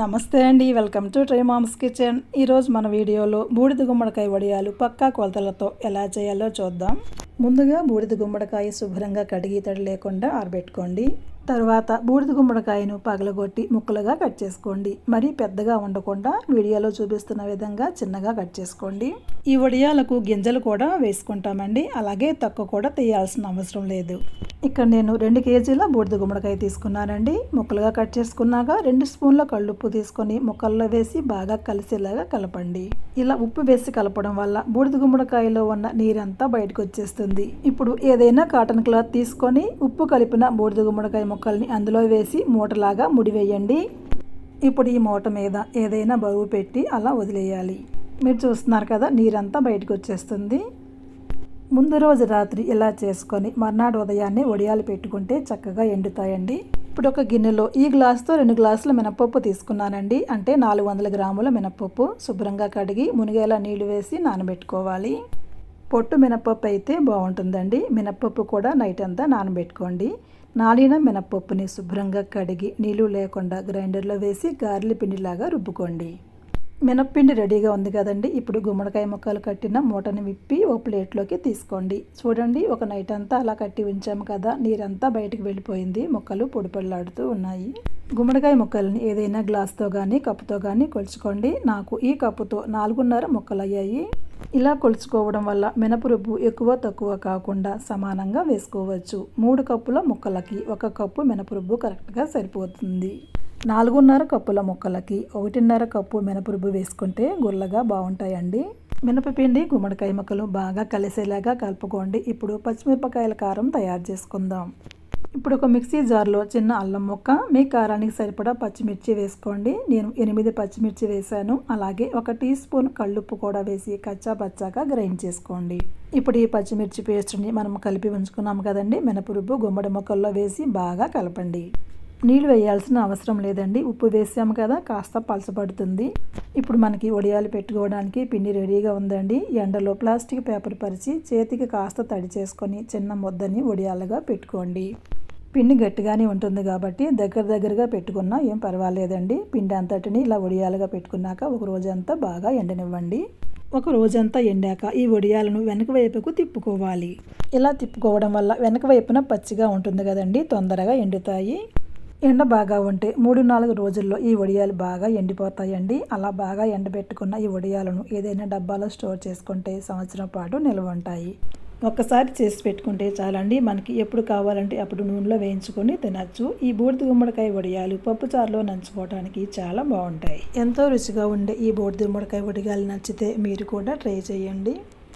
నమస్తే అండి welcome to try mom's kitchen. ఈరోజు మన వీడియోలో బూడిద గుమ్మడికాయ వడియాలు పక్కా కొలతలతో ఎలా చేయాలో చూద్దాం. ముందుగా బూడిద గుమ్మడికాయ శుభ్రంగా కడిగి తడి లేకుండా ఆరబెట్టుకోండి. తర్వాత బూడిద గుమ్మడికాయను పగలగొట్టి ముక్కలుగా కట్ చేసుకోండి. మరీ పెద్దగా ఉండకుండా వీడియోలో చూపిస్తున్న విధంగా చిన్నగా కట్ చేసుకోండి. ఈ వడియాలకు గింజలు కూడా వేసుకుంటామండి. అలాగే తక్కువ కూడా తీయాల్సిన అవసరం లేదు. ఇక్కడ నేను రెండు కేజీల బూడిద గుమ్మడికాయ తీసుకున్నానండి. ముక్కలుగా కట్ చేసుకున్నాక రెండు స్పూన్ల కళ్ళుప్పు తీసుకొని ముక్కల్లో వేసి బాగా కలిసేలాగా కలపండి. ఇలా ఉప్పు వేసి కలపడం వల్ల బూడిద గుమ్మడికాయలో ఉన్న నీరంతా బయటకు వచ్చేస్తుంది. ఇప్పుడు ఏదైనా కాటన్ క్లాత్ తీసుకొని ఉప్పు కలిపిన బూడిద గుమ్మడికాయ ముక్కల్ని అందులో వేసి మూటలాగా ముడివేయండి. ఇప్పుడు ఈ మూట మీద ఏదైనా బరువు పెట్టి అలా వదిలేయాలి. మీరు చూస్తున్నారు కదా నీరంతా బయటకు వచ్చేస్తుంది. ముందు రోజు రాత్రి ఇలా చేసుకొని మర్నాడు ఉదయాన్నే వడియాలు పెట్టుకుంటే చక్కగా ఎండుతాయండి. ఇప్పుడు ఒక గిన్నెలో ఈ గ్లాస్తో రెండు గ్లాసుల మినపప్పు తీసుకున్నానండి. అంటే నాలుగు వందల గ్రాముల మినపప్పు శుభ్రంగా కడిగి మునిగేలా నీళ్ళు వేసి నానబెట్టుకోవాలి. పొట్టు మినపప్పు అయితే బాగుంటుందండి. మినపప్పు కూడా నైట్ అంతా నానబెట్టుకోండి. నాలిన మినపప్పుని శుభ్రంగా కడిగి నీళ్ళు లేకుండా గ్రైండర్లో వేసి గారెల పిండిలాగా రుబ్బుకోండి. మినప్పిండి రెడీగా ఉంది కదండి. ఇప్పుడు గుమ్మడికాయ ముక్కలు కట్టిన మూటని విప్పి ఓ ప్లేట్లోకి తీసుకోండి. చూడండి ఒక నైట్ అంతా అలా కట్టి ఉంచాము కదా. నీరంతా బయటకు వెళ్ళిపోయింది. ముక్కలు పొడిపొడిలాడుతూ ఉన్నాయి. గుమ్మడికాయ ముక్కల్ని ఏదైనా గ్లాస్తో కానీ కప్పుతో కానీ కొలుచుకోండి. నాకు ఈ కప్పుతో నాలుగున్నర ముక్కలు అయ్యాయి ఇలా కొలుచుకోవడం వల్ల మినపరుబ్బు ఎక్కువ తక్కువ కాకుండా సమానంగా వేసుకోవచ్చు. మూడు కప్పుల ముక్కలకి ఒక కప్పు మినపరుబ్బు కరెక్ట్గా సరిపోతుంది. నాలుగున్నర కప్పుల ముక్కలకి ఒకటిన్నర కప్పు మినపరుబ్బు వేసుకుంటే గుల్లగా బాగుంటాయండి. మినపపిండి గుమ్మడికాయ ముక్కలు బాగా కలిసేలాగా కలుపుకోండి. ఇప్పుడు పచ్చిమిరపకాయల కారం తయారు చేసుకుందాం. ఇప్పుడు ఒక మిక్సీ జార్లో చిన్న అల్లం ముక్క మీ కారానికి సరిపడా పచ్చిమిర్చి వేసుకోండి. నేను ఎనిమిది పచ్చిమిర్చి వేశాను. అలాగే ఒక టీ స్పూన్ కళ్ళుప్పు కూడా వేసి కచ్చా పచ్చాగా గ్రైండ్ చేసుకోండి. ఇప్పుడు ఈ పచ్చిమిర్చి పేస్ట్ని మనం కలిపి ఉంచుకున్నాం కదండి. మినపరుబ్బు గుమ్మడి ముక్కల్లో వేసి బాగా కలపండి. నీళ్ళు వేయాల్సిన అవసరం లేదండి. ఉప్పు వేసాము కదా కాస్త పలసపడుతుంది ఇప్పుడు మనకి వడియాలు పెట్టుకోవడానికి పిండి రెడీగా ఉందండి. ఎండలో ప్లాస్టిక్ పేపర్ పరిచి చేతికి కాస్త తడి చేసుకొని చిన్న ముద్దని వడియాలుగా పెట్టుకోండి. పిండి గట్టిగానే ఉంటుంది కాబట్టి దగ్గర దగ్గరగా పెట్టుకున్నా ఏం పర్వాలేదండి. పిండి అంతటిని ఇలా వడియాలుగా పెట్టుకున్నాక ఒక రోజంతా బాగా ఎండనివ్వండి. ఒక రోజంతా ఎండాక ఈ వడియాలను వెనక వైపుకు తిప్పుకోవాలి. ఇలా తిప్పుకోవడం వల్ల వెనక వైపున పచ్చిగా ఉంటుంది కదండి తొందరగా ఎండుతాయి. ఎండ బాగా ఉంటే మూడు నాలుగు రోజుల్లో ఈ వడియాలు బాగా ఎండిపోతాయండి. అలా బాగా ఎండబెట్టుకున్న ఈ వడియాలను ఏదైనా డబ్బాలో స్టోర్ చేసుకుంటే సంవత్సరం పాటు నిల్వ ఉంటాయి. ఒక్కసారి చేసి పెట్టుకుంటే చాలండి. మనకి ఎప్పుడు కావాలంటే అప్పుడు నూనెలో వేయించుకొని తినచ్చు. ఈ బూడిద గుమ్మడికాయ వడియాలు పప్పుచారులో నంచుకోవడానికి చాలా బాగుంటాయి. ఎంతో రుచిగా ఉండే ఈ బూడిద గుమ్మడికాయ వడియాలు నచ్చితే మీరు కూడా ట్రై చేయండి.